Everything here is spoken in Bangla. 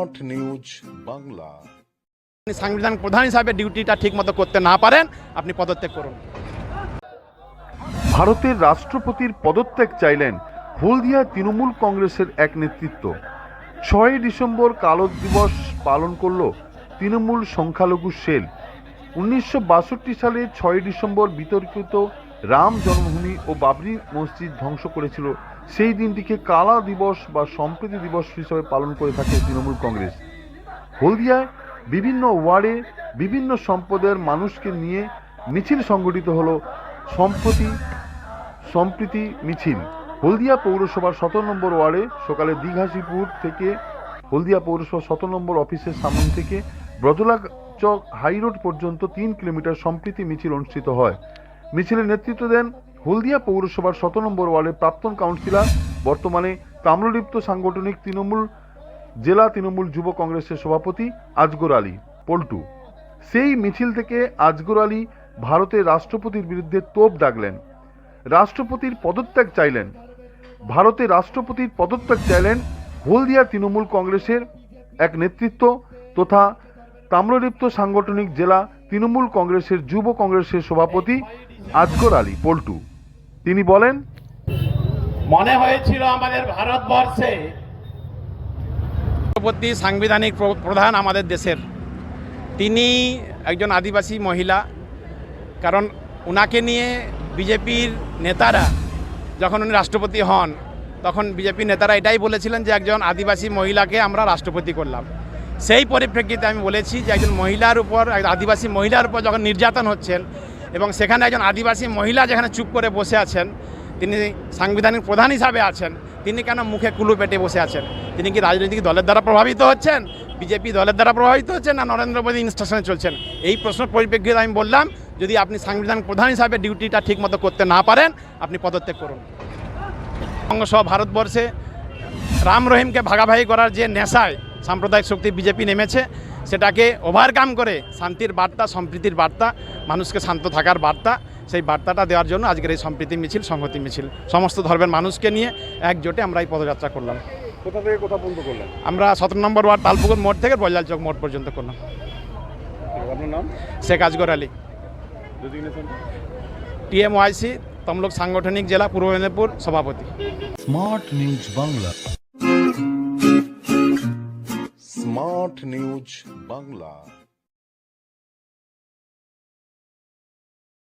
স্মার্ট নিউজ বাংলা আপনি সাংবিধানিক প্রধান হিসাবে ডিউটিটা ঠিকমতো করতে না পারেন আপনি পদত্যাগ করুন। ভারতের রাষ্ট্রপতির পদত্যাগ চাইলেন হলদিয়া তৃণমূল কংগ্রেসের এক নেতৃত্ব। ছয়ই ডিসেম্বর কালো দিবস পালন করল তৃণমূল সংখ্যালঘু সেল। উনিশশো বাষট্টি সালে ছয়ই ডিসেম্বর বিতর্কিত রাম জন্মভূমি ও বাবরি মসজিদ ধ্বংস করেছিল সেই দিনটিকে কালা দিবস বা সম্প্রীতি দিবস হিসেবে পালন করে থাকে তৃণমূল কংগ্রেস। হলদিয়ায় বিভিন্ন ওয়ার্ডে বিভিন্ন সম্প্রদায়ের মানুষকে নিয়ে মিছিল সংগঠিত হলো সম্প্রতি সম্প্রীতি মিছিল। হলদিয়া পৌরসভার সতেরো নম্বর ওয়ার্ডে সকালে দীঘাশিপুর থেকে হলদিয়া পৌরসভা সতেরো নম্বর অফিসের সামনে থেকে ব্রজলা চক হাইরোড পর্যন্ত তিন কিলোমিটার সম্প্রীতি মিছিল অনুষ্ঠিত হয়। মিছিলের নেতৃত্ব দেন হলদিয়া পৌরসভার শত নম্বর ওয়ার্ডের প্রাক্তন কাউন্সিলর, বর্তমানে তাম্রলিপ্ত সাংগঠনিক তৃণমূল, জেলা তৃণমূল যুব কংগ্রেসের সভাপতি আজগর আলী, পল্টু। সেই মিছিল থেকে আজগর আলী ভারতের রাষ্ট্রপতির বিরুদ্ধে তোপ ডাকলেন রাষ্ট্রপতির পদত্যাগ চাইলেন। ভারতের রাষ্ট্রপতির পদত্যাগ চাইলেন হলদিয়া তৃণমূল কংগ্রেসের এক নেতৃত্ব তথা তাম্রলিপ্ত সাংগঠনিক জেলা তৃণমূল কংগ্রেসের যুব কংগ্রেসের সভাপতি আজগর আলী, পল্টু। তিনি বলেন মনে হয়েছিল আমাদের ভারতবর্ষে রাষ্ট্রপতি সাংবিধানিক প্র- প্রধান আমাদের দেশের। তিনি একজন আদিবাসী মহিলা কারণ ওনাকে নিয়ে বিজেপির নেতারা যখন উনি রাষ্ট্রপতি হন তখন বিজেপি নেতারা এটাই বলেছিলেন যে একজন আদিবাসী মহিলাকে আমরা রাষ্ট্রপতি করলাম। সেই পরিপ্রেক্ষিতে আমি বলেছি যে একজন মহিলার উপর আদিবাসী মহিলার উপর যখন নির্যাতন হচ্ছেন এবং সেখানে একজন আদিবাসী মহিলা যেখানে চুপ করে বসে আছেন, তিনি সাংবিধানিক প্রধান হিসাবে আছেন, তিনি কেন মুখে কুলু পেটে বসে আছেন? তিনি কি রাজনৈতিক দলের দ্বারা প্রভাবিত হচ্ছেন? বিজেপি দলের দ্বারা প্রভাবিত হচ্ছেন না নরেন্দ্র মোদী ইনস্ট্রাকশনে চলছেন? এই প্রশ্ন পরিপ্রেক্ষিতে আমি বললাম, যদি আপনি সাংবিধানিক প্রধান হিসাবে ডিউটিটা ঠিকমতো করতে না পারেন, আপনি পদত্যাগ করুন। সহ ভারতবর্ষে রাম রহিমকে ভাগাভাগি করার যে নেশায় সাম্প্রদায়িক শক্তি বিজেপি নেমেছে সেটাকে ওভারকাম করে শান্তির বার্তা সম্প্রীতির বার্তা মানুষকে শান্ত থাকার বার্তা সেই বার্তাটা দেওয়ার জন্য আজকের এই সম্প্রীতি মিছিল সংহতি মিছিল। সমস্ত ধর্মের মানুষকে নিয়ে একজোটে আমরা এই পদযাত্রা করলাম। কোথা থেকে কোথা পর্যন্ত করলেন? আমরা সতেরো নম্বর ওয়ার্ড তালপুকুর মোড় থেকে বৈলাল চক মোড় পর্যন্ত করলাম। আপনার নাম? শেখ আজগর আলী। টিএমওয়াইসি তমলুক সাংগঠনিক জেলা পূর্ব মেদিনীপুর সভাপতি। Smart news Bangla. Smart news Bangla.